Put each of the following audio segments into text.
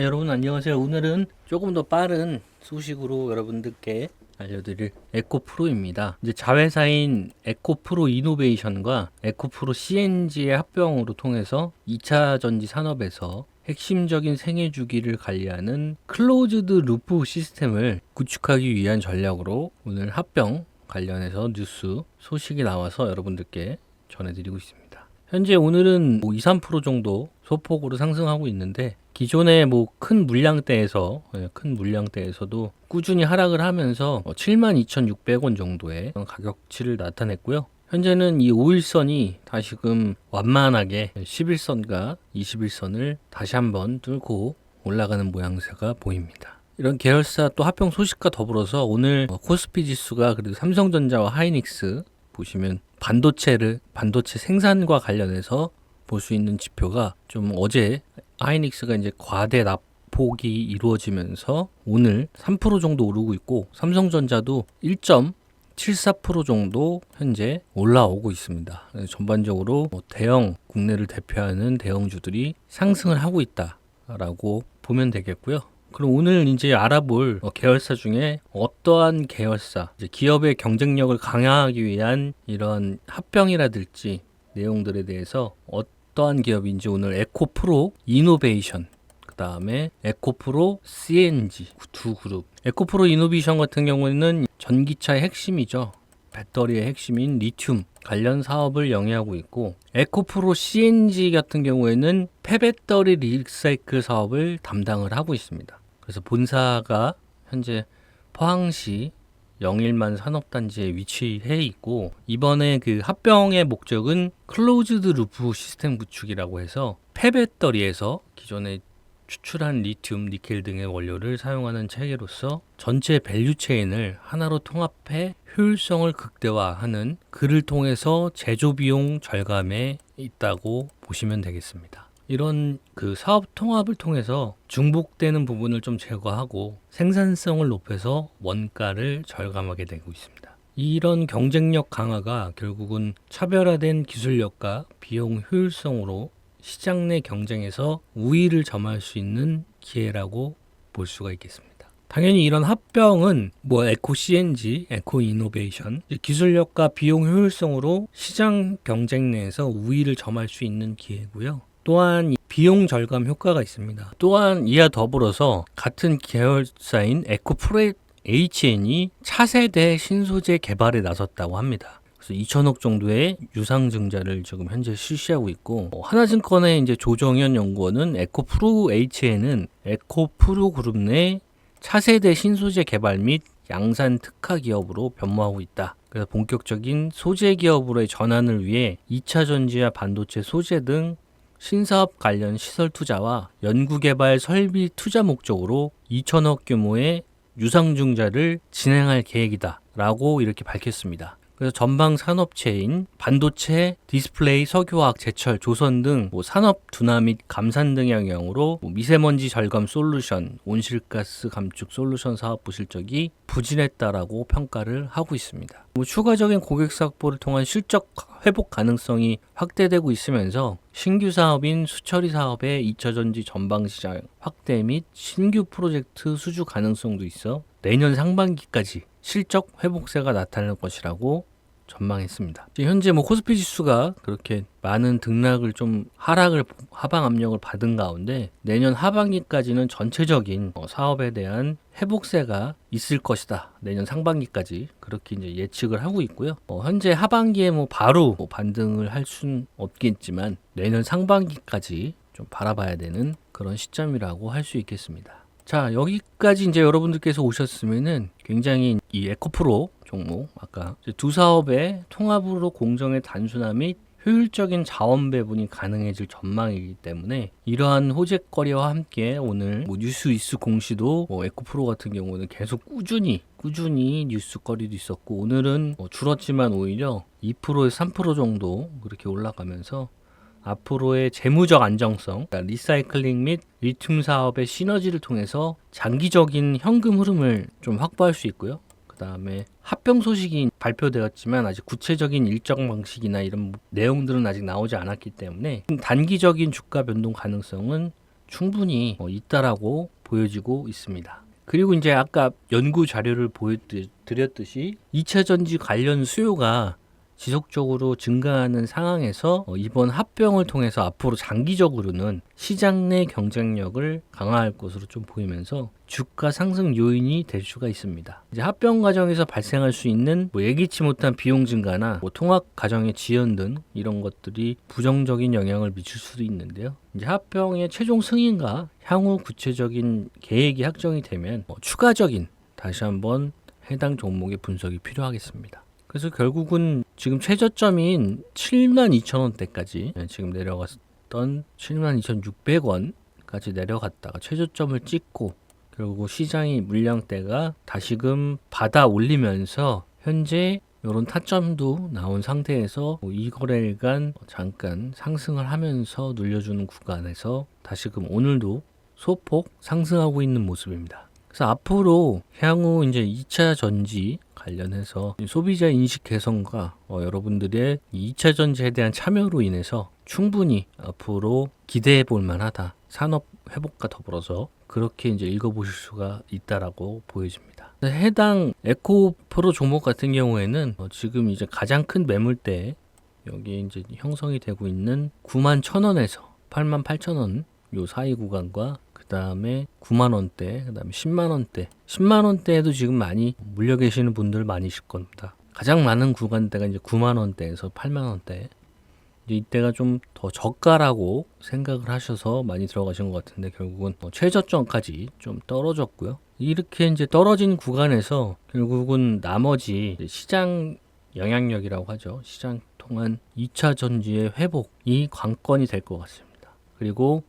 여러분 안녕하세요. 오늘은 조금 더 빠른 소식으로 여러분들께 알려드릴 에코프로입니다. 이제 자회사인 에코프로 이노베이션과 에코프로 CNG의 합병으로 통해서 2차 전지 산업에서 핵심적인 생애 주기를 관리하는 클로즈드 루프 시스템을 구축하기 위한 전략으로 오늘 합병 관련해서 뉴스 소식이 나와서 여러분들께 전해드리고 있습니다. 현재 오늘은 뭐 2, 3% 정도 소폭으로 상승하고 있는데 기존의 뭐 큰 물량대에서 예, 큰 물량대에서도 꾸준히 하락을 하면서 72,600원 정도의 가격치를 나타냈고요. 현재는 이 5일선이 다시금 완만하게 11선과 21선을 다시 한번 뚫고 올라가는 모양새가 보입니다. 이런 계열사 또 합병 소식과 더불어서 오늘 코스피 지수가 그래도 삼성전자와 하이닉스 보시면 반도체를 반도체 생산과 관련해서 볼 수 있는 지표가 좀 어제 하이닉스가 이제 과대 납 폭이 이루어지면서 오늘 3% 정도 오르고 있고 삼성전자도 1.74% 정도 현재 올라오고 있습니다. 전반적으로 뭐 대형 국내를 대표하는 대형주들이 상승을 하고 있다라고 보면 되겠고요. 그럼 오늘 이제 알아볼 어, 계열사 중에 어떠한 계열사, 기업의 경쟁력을 강화하기 위한 이런 합병이라든지 내용들에 대해서 어 떠한 기업인지 오늘 에코프로 이노베이션, 그 다음에 에코프로 CNG 두 그룹. 에코프로 이노베이션 같은 경우에는 전기차의 핵심이죠. 배터리의 핵심인 리튬 관련 사업을 영위하고 있고 에코프로 CNG 같은 경우에는 폐배터리 리사이클 사업을 담당을 하고 있습니다. 그래서 본사가 현재 포항시 영일만 산업단지에 위치해 있고 이번에 그 합병의 목적은 클로즈드 루프 시스템 구축이라고 해서 폐배터리에서 기존에 추출한 리튬, 니켈 등의 원료를 사용하는 체계로서 전체 밸류 체인을 하나로 통합해 효율성을 극대화하는 그를 통해서 제조 비용 절감에 있다고 보시면 되겠습니다. 이런 그 사업 통합을 통해서 중복되는 부분을 좀 제거하고 생산성을 높여서 원가를 절감하게 되고 있습니다. 이런 경쟁력 강화가 결국은 차별화된 기술력과 비용 효율성으로 시장 내 경쟁에서 우위를 점할 수 있는 기회라고 볼 수가 있겠습니다. 당연히 이런 합병은 뭐 에코 CNG, 에코 이노베이션 기술력과 비용 효율성으로 시장 경쟁 내에서 우위를 점할 수 있는 기회고요. 또한 비용 절감 효과가 있습니다. 또한 이와 더불어서 같은 계열사인 에코프레 HN이 차세대 신소재 개발에 나섰다고 합니다. 그래서 2천억 정도의 유상증자를 지금 현재 실시하고 있고 어, 하나증권의 이제 조정현 연구원은 에코프로 HN은 에코프로 그룹 내 차세대 신소재 개발 및 양산 특화 기업으로 변모하고 있다. 그래서 본격적인 소재 기업으로의 전환을 위해 2차 전지와 반도체 소재 등 신사업 관련 시설 투자와 연구개발 설비 투자 목적으로 2천억 규모의 유상증자를 진행할 계획이다. 라고 이렇게 밝혔습니다. 그래서 전방 산업체인 반도체, 디스플레이, 석유화학, 제철, 조선 등 뭐 산업 둔화 및 감산 등의 영향으로 뭐 미세먼지 절감 솔루션, 온실가스 감축 솔루션 사업부 실적이 부진했다라고 평가를 하고 있습니다. 뭐 추가적인 고객사 확보를 통한 실적 회복 가능성이 확대되고 있으면서 신규 사업인 수처리 사업의 2차 전지 전방 시장 확대 및 신규 프로젝트 수주 가능성도 있어 내년 상반기까지 실적 회복세가 나타날 것이라고 전망했습니다. 현재 뭐 코스피 지수가 그렇게 많은 등락을 좀 하락을 하방 압력을 받은 가운데 내년 하반기까지는 전체적인 어, 사업에 대한 회복세가 있을 것이다. 내년 상반기까지 그렇게 이제 예측을 하고 있고요. 어, 현재 하반기에 뭐 바로 뭐 반등을 할 수는 없겠지만 내년 상반기까지 좀 바라봐야 되는 그런 시점이라고 할 수 있겠습니다. 자, 여기까지 이제 여러분들께서 오셨으면은 굉장히 이 에코프로 종목, 아까 두 사업의 통합으로 공정의 단순화 및 효율적인 자원 배분이 가능해질 전망이기 때문에 이러한 호재거리와 함께 오늘 뭐 뉴스 이스 공시도 뭐 에코프로 같은 경우는 계속 꾸준히 꾸준히 뉴스거리도 있었고 오늘은 뭐 줄었지만 오히려 2%에서 3% 정도 그렇게 올라가면서 앞으로의 재무적 안정성, 그러니까 리사이클링 및 리튬 사업의 시너지를 통해서 장기적인 현금 흐름을 좀 확보할 수 있고요. 그 다음에 합병 소식이 발표되었지만 아직 구체적인 일정 방식이나 이런 내용들은 아직 나오지 않았기 때문에 단기적인 주가 변동 가능성은 충분히 어, 있다라고 보여지고 있습니다. 그리고 이제 아까 연구 자료를 보여드렸듯이 2차 전지 관련 수요가 지속적으로 증가하는 상황에서 어, 이번 합병을 통해서 앞으로 장기적으로는 시장 내 경쟁력을 강화할 것으로 좀 보이면서 주가 상승 요인이 될 수가 있습니다. 이제 합병 과정에서 발생할 수 있는 뭐 예기치 못한 비용 증가나 뭐 통합 과정의 지연 등 이런 것들이 부정적인 영향을 미칠 수도 있는데요. 이제 합병의 최종 승인과 향후 구체적인 계획이 확정이 되면 뭐 추가적인 다시 한번 해당 종목의 분석이 필요하겠습니다. 그래서 결국은 지금 최저점인 7만 2천 원대까지 지금 내려갔던 7만 2,600원까지 내려갔다가 최저점을 찍고 결국 시장이 물량대가 다시금 받아 올리면서 현재 이런 타점도 나온 상태에서 뭐이 거래일간 잠깐 상승을 하면서 눌려주는 구간에서 다시금 오늘도 소폭 상승하고 있는 모습입니다. 그래서 앞으로 향후 이제 2차 전지 관련해서 소비자 인식 개선과 어, 여러분들의 2차 전지에 대한 참여로 인해서 충분히 앞으로 기대해 볼 만하다. 산업 회복과 더불어서 그렇게 이제 읽어보실 수가 있다라고 보여집니다. 해당 에코 프로 종목 같은 경우에는 어, 지금 이제 가장 큰 매물대 여기 이제 형성이 되고 있는 9만 1천 원에서 8만 8천 원 요 사이 구간과 그 다음에 9만 원대, 그 다음에 10만 원대, 10만 원대에도 지금 많이 물려 계시는 분들 많으실 겁니다. 가장 많은 구간대가 이제 9만 원대에서 8만 원대. 이제 이때가 좀 더 저가라고 생각을 하셔서 많이 들어가신 것 같은데 결국은 뭐 최저점까지 좀 떨어졌고요. 이렇게 이제 떨어진 구간에서 결국은 나머지 시장 영향력이라고 하죠. 시장 통한 2차 전지의 회복이 관건이 될 것 같습니다. 그리고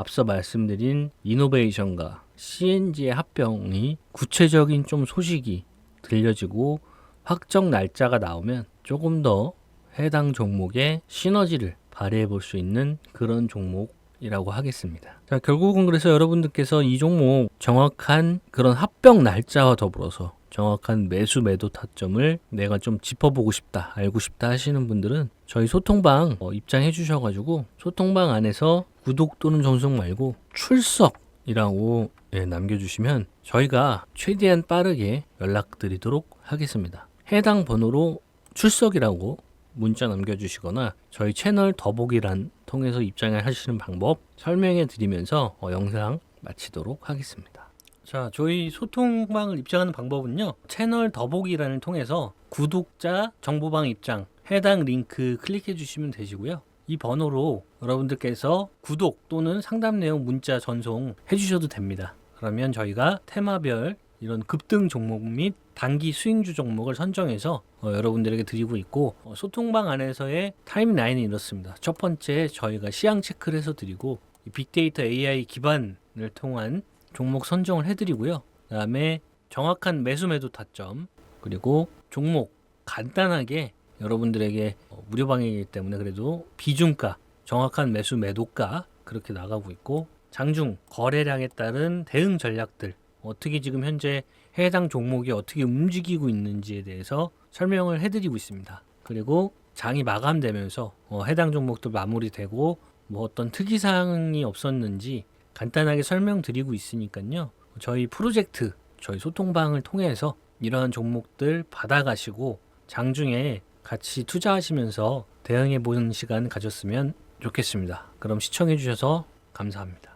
앞서 말씀드린 이노베이션과 CNG의 합병이 구체적인 좀 소식이 들려지고 확정 날짜가 나오면 조금 더 해당 종목의 시너지를 발휘해 볼 수 있는 그런 종목 이라고 하겠습니다. 자, 결국은 그래서 여러분들께서 이 종목 정확한 그런 합병 날짜와 더불어서 정확한 매수 매도 타점을 내가 좀 짚어보고 싶다, 알고 싶다 하시는 분들은 저희 소통방 어, 입장해 주셔가지고 소통방 안에서 구독 또는 전송 말고 출석이라고 예, 남겨주시면 저희가 최대한 빠르게 연락드리도록 하겠습니다. 해당 번호로 출석이라고 문자 남겨주시거나 저희 채널 더보기란 통해서 입장을 하시는 방법 설명해 드리면서 어, 영상 마치도록 하겠습니다. 자, 저희 소통방을 입장하는 방법은요. 채널 더보기란을 통해서 구독자 정보방 입장 해당 링크 클릭해 주시면 되시고요. 이 번호로 여러분들께서 구독 또는 상담 내용 문자 전송 해 주셔도 됩니다. 그러면 저희가 테마별 이런 급등 종목 및 단기 수익주 종목을 선정해서 어, 여러분들에게 드리고 있고 어, 소통방 안에서의 타임라인이 이렇습니다. 첫 번째 저희가 시향 체크를 해서 드리고 이 빅데이터 AI 기반을 통한 종목 선정을 해드리고요. 그 다음에 정확한 매수 매도 타점 그리고 종목 간단하게 여러분들에게 어, 무료 방이기 때문에 그래도 비중가 정확한 매수 매도가 그렇게 나가고 있고 장중 거래량에 따른 대응 전략들 어떻게 지금 현재 해당 종목이 어떻게 움직이고 있는지에 대해서 설명을 해드리고 있습니다. 그리고 장이 마감되면서 어, 해당 종목도 마무리되고 뭐 어떤 특이사항이 없었는지 간단하게 설명드리고 있으니까요. 저희 프로젝트, 저희 소통방을 통해서 이러한 종목들 받아가시고 장중에 같이 투자하시면서 대응해 보는 시간 가졌으면 좋겠습니다. 그럼 시청해 주셔서 감사합니다.